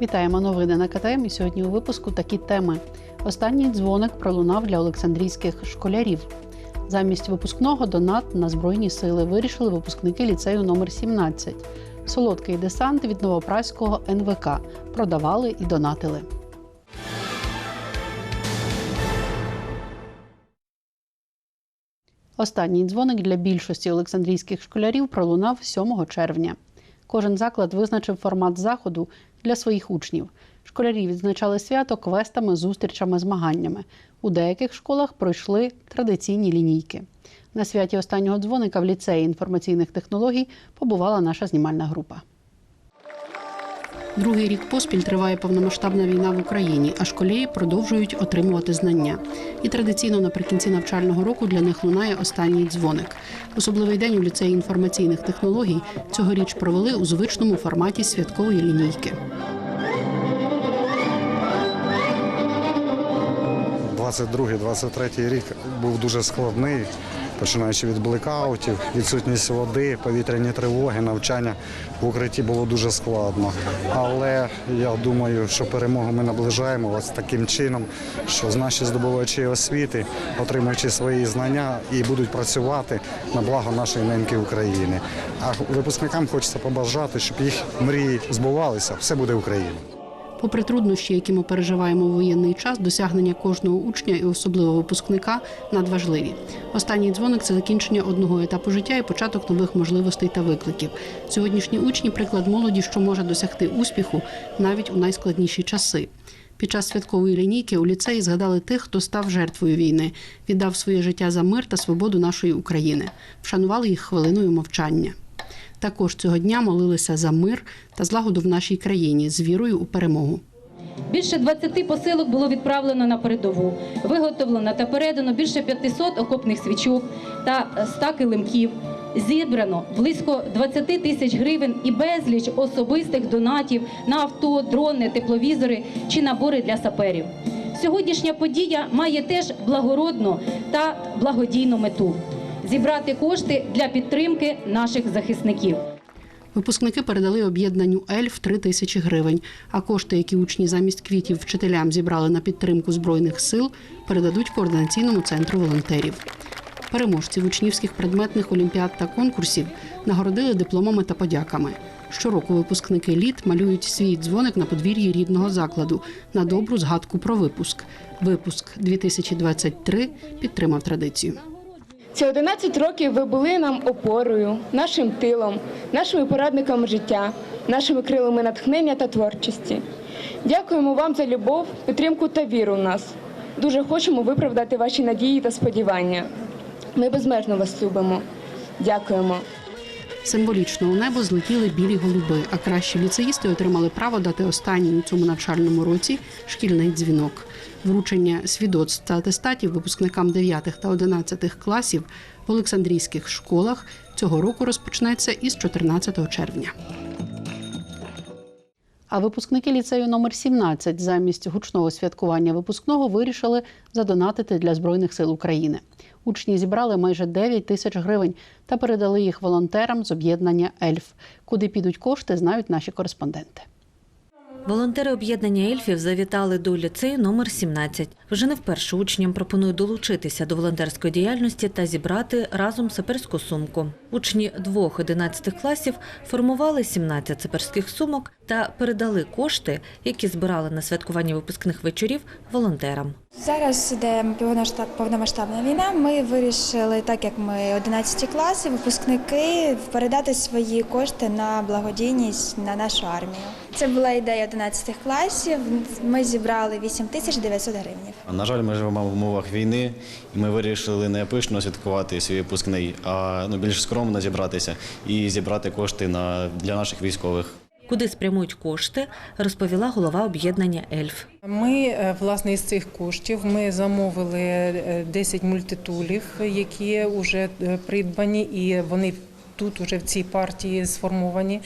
Вітаємо новини на КТМ. І сьогодні у випуску такі теми. Останній дзвоник пролунав для олександрійських школярів. Замість випускного донат на збройні сили вирішили випускники ліцею номер 17 Солодкий десант від новопраського НВК продавали і донатили. Останній дзвоник для більшості олександрійських школярів пролунав 7 червня. Кожен заклад визначив формат заходу для своїх учнів. Школярі відзначали свято квестами, зустрічами, змаганнями. У деяких школах пройшли традиційні лінійки. На святі останнього дзвоника в ліцеї інформаційних технологій побувала наша знімальна група. Другий рік поспіль триває повномасштабна війна в Україні, а школярі продовжують отримувати знання. І традиційно наприкінці навчального року для них лунає останній дзвоник. Особливий день у ліцеї інформаційних технологій цьогоріч провели у звичному форматі святкової лінійки. 22-23 рік був дуже складний, починаючи від блекаутів, відсутність води, повітряні тривоги, навчання в укритті було дуже складно. Але я думаю, що перемогу ми наближаємо ось таким чином, що наші здобувачі освіти, отримуючи свої знання, і будуть працювати на благо нашої неньки України. А випускникам хочеться побажати, щоб їх мрії збувалися. Все буде Україна. Попри труднощі, які ми переживаємо в воєнний час, досягнення кожного учня і особливо випускника надважливі. Останній дзвоник це закінчення одного етапу життя і початок нових можливостей та викликів. Сьогоднішні учні приклад молоді, що може досягти успіху навіть у найскладніші часи. Під час святкової лінійки у ліцеї згадали тих, хто став жертвою війни, віддав своє життя за мир та свободу нашої України, вшанували їх хвилиною мовчання. Також цього дня молилися за мир та злагоду в нашій країні з вірою у перемогу. Більше 20 посилок було відправлено на передову. Виготовлено та передано більше 500 окопних свічок та 100 килимків. Зібрано близько 20 тисяч гривень і безліч особистих донатів на авто, дрони, тепловізори чи набори для саперів. Сьогоднішня подія має теж благородну та благодійну мету зібрати кошти для підтримки наших захисників. Випускники передали об'єднанню Ельф 3 тисячі гривень. А кошти, які учні замість квітів вчителям зібрали на підтримку збройних сил, передадуть координаційному центру волонтерів. Переможців учнівських предметних олімпіад та конкурсів нагородили дипломами та подяками. Щороку випускники літ малюють свій дзвоник на подвір'ї рідного закладу на добру згадку про випуск. Випуск 2023 підтримав традицію. Ці 11 років ви були нам опорою, нашим тилом, нашими порадниками життя, нашими крилами натхнення та творчості. Дякуємо вам за любов, підтримку та віру в нас. Дуже хочемо виправдати ваші надії та сподівання. Ми безмежно вас любимо. Дякуємо. Символічно у небо злетіли білі голуби, а кращі ліцеїсти отримали право дати останній у цьому навчальному році шкільний дзвінок. Вручення свідоцтв та атестатів випускникам 9 та 11 класів в Олександрійських школах цього року розпочнеться із 14 червня. А випускники ліцею номер 17 замість гучного святкування випускного вирішили задонатити для Збройних сил України. Учні зібрали майже 9 тисяч гривень та передали їх волонтерам з об'єднання Ельф. Куди підуть кошти, знають наші кореспонденти. Волонтери об'єднання ельфів завітали до ліцею номер 17. Вже не вперше учням пропонують долучитися до волонтерської діяльності та зібрати разом саперську сумку. Учні двох 11 класів формували 17 саперських сумок та передали кошти, які збирали на святкування випускних вечорів волонтерам. Зараз іде повномасштабна війна. Ми вирішили, так як ми 11 класи, випускники, передати свої кошти на благодійність на нашу армію. Це була ідея 11 класів. Ми зібрали 8 тисяч 900 гривень. На жаль, ми живемо в умовах війни, і ми вирішили не пишно святкувати свій випускний, а ну, більш скромно зібратися і зібрати кошти на, для наших військових. Куди спрямують кошти, розповіла голова об'єднання Ельф. Ми е, власне із цих коштів ми замовили е, 10 мультитулів, які вже е, придбані, і вони тут уже в цій партії сформовані.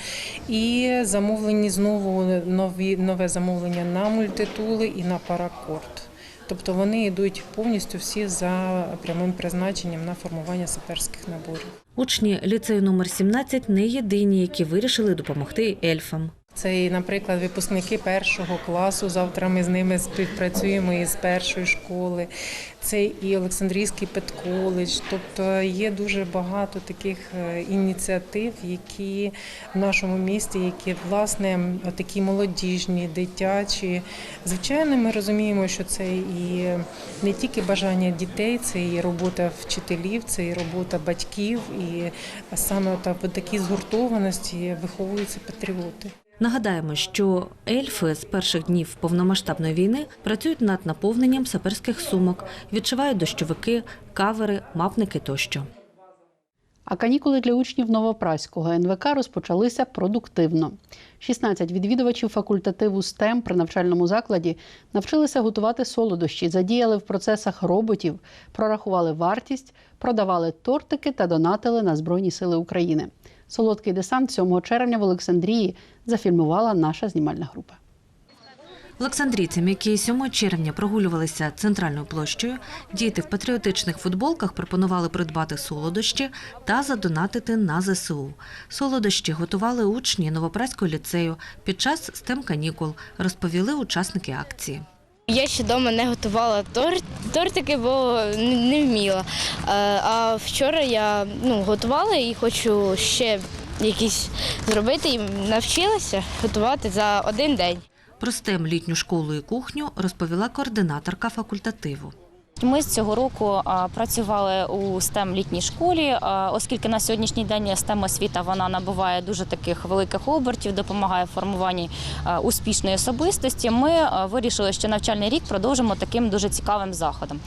І замовлені знову нові нове замовлення на мультитули і на паракорд. Тобто вони йдуть повністю всі за прямим призначенням на формування саперських наборів. Учні ліцею номер 17 не єдині, які вирішили допомогти ельфам. Це і, наприклад, випускники першого класу. Завтра ми з ними співпрацюємо із першої школи. Це і Олександрійський педколедж. Тобто є дуже багато таких е, ініціатив, які в нашому місті, які власне такі молодіжні, дитячі. Звичайно, ми розуміємо, що це і не тільки бажання дітей, це і робота вчителів, це і робота батьків, і саме та в такій згуртованості виховуються патріоти. Нагадаємо, що ельфи з перших днів повномасштабної війни працюють над наповненням саперських сумок, відшивають дощовики, кавери, мапники тощо. А канікули для учнів Новопраського НВК розпочалися продуктивно. 16 відвідувачів факультативу STEM при навчальному закладі навчилися готувати солодощі, задіяли в процесах роботів, прорахували вартість, продавали тортики та донатили на Збройні Сили України. Солодкий десант 7 червня в Олександрії зафільмувала наша знімальна група. Олександрійцям, які 7 червня прогулювалися центральною площею, діти в патріотичних футболках пропонували придбати солодощі та задонатити на ЗСУ. Солодощі готували учні Новопраського ліцею під час стем канікул, розповіли учасники акції. Я ще вдома не готувала торт, тортики, бо не вміла. Е, А вчора я ну, готувала і хочу ще якісь зробити і навчилася готувати за один день. Про стем літню школу і кухню розповіла координаторка факультативу. Ми з цього року працювали у STEM літній школі, оскільки на сьогоднішній день STEM освіта вона набуває дуже таких великих обертів, допомагає в формуванні успішної особистості. Ми вирішили, що навчальний рік продовжимо таким дуже цікавим заходом.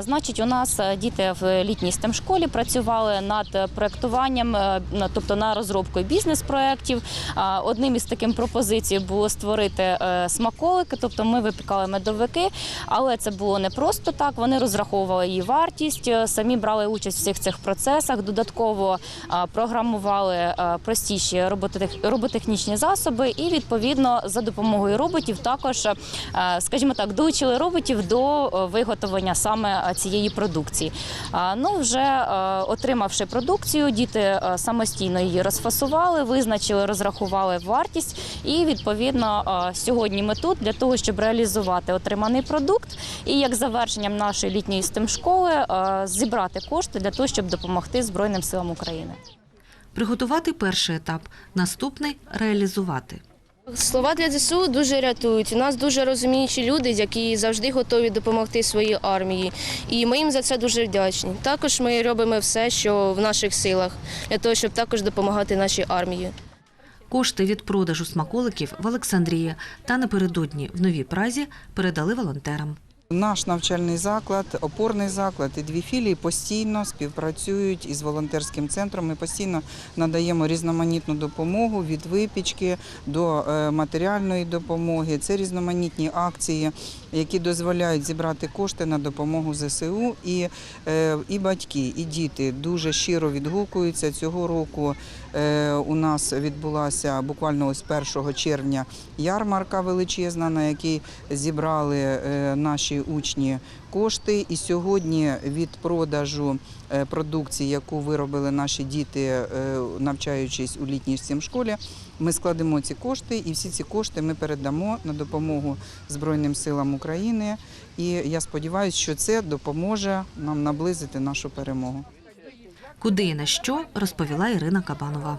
Значить, у нас діти в літній STEM школі працювали над проектуванням, на- тобто на розробкою бізнес-проєктів. Одним із таких пропозицій було створити е, смаколики, тобто ми випікали медовики, але це було не просто так. Вони розраховували її вартість, е, самі брали участь в всіх цих процесах. Додатково програмували е, простіші роботех- роботехнічні засоби, і відповідно за допомогою роботів також, е, скажімо так, долучили роботів до е, виготовлення саме е, цієї продукції. Ну, вже е, отримавши продукцію, діти е, самостійно її розфасували, визначили, розрахували вартість, і відповідно е, сьогодні ми тут для того, щоб реалізувати отриманий продукт, і як завершенням нашої літньої стем школи зібрати кошти для того, щоб допомогти Збройним силам України. Приготувати перший етап, наступний реалізувати. Слова для ЗСУ дуже рятують. У нас дуже розуміючі люди, які завжди готові допомогти своїй армії. І ми їм за це дуже вдячні. Також ми робимо все, що в наших силах, для того, щоб також допомагати нашій армії. Кошти від продажу смаколиків в Олександрії та напередодні в Новій Празі передали волонтерам. Наш навчальний заклад, опорний заклад і дві філії постійно співпрацюють із волонтерським центром. Ми постійно надаємо різноманітну допомогу від випічки до е, матеріальної допомоги. Це різноманітні акції, які дозволяють зібрати кошти на допомогу ЗСУ. І, е, і батьки, і діти дуже щиро відгукуються. Цього року е, у нас відбулася буквально ось 1 червня ярмарка величезна, на якій зібрали наші учні кошти. І сьогодні від продажу е, продукції, яку виробили наші діти, е, навчаючись у літній сім школі, ми складемо ці кошти, і всі ці кошти ми передамо на допомогу Збройним силам України. І я сподіваюся, що це допоможе нам наблизити нашу перемогу. Куди і на що розповіла Ірина Кабанова.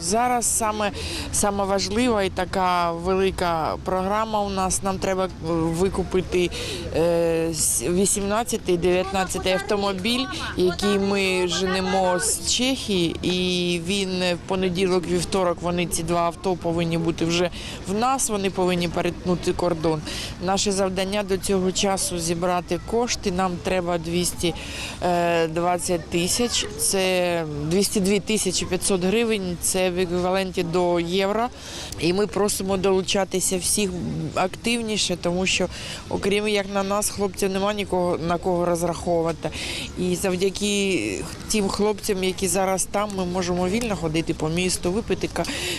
Зараз саме, саме важлива і така велика програма у нас. Нам треба е, викупити 18-19 автомобіль, який ми женемо з Чехії, і він в понеділок, вівторок, вони ці два авто повинні бути вже в нас. Вони повинні перетнути кордон. Наше завдання до цього часу зібрати кошти. Нам треба 220 тисяч. Це 202 тисячі 500 гривень. Це в еквіваленті до євро. І ми просимо долучатися всіх активніше, тому що, окрім як на нас, хлопців немає нікого на кого розраховувати. І завдяки тим хлопцям, які зараз там, ми можемо вільно ходити по місту, випити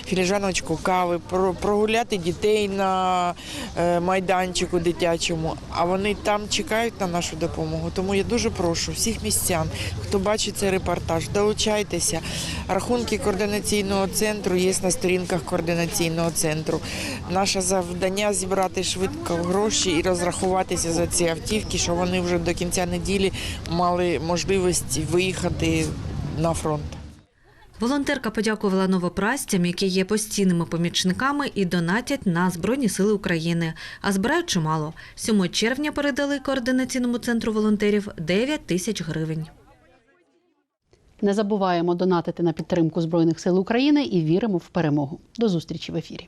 філіжаночку кави, про- прогуляти дітей на е, майданчику дитячому. А вони там чекають на нашу допомогу. Тому я дуже прошу всіх містян, хто бачить цей репортаж, долучайтеся. Рахунки координаційного центру є на сторінках координаційного центру. Наше завдання зібрати швидко гроші і розрахуватися за ці автівки, щоб вони вже до кінця неділі мали можливість виїхати на фронт. Волонтерка подякувала новопрастям, які є постійними помічниками і донатять на Збройні Сили України. А збирають чимало. 7 червня передали координаційному центру волонтерів 9 тисяч гривень. Не забуваємо донатити на підтримку Збройних сил України і віримо в перемогу. До зустрічі в ефірі.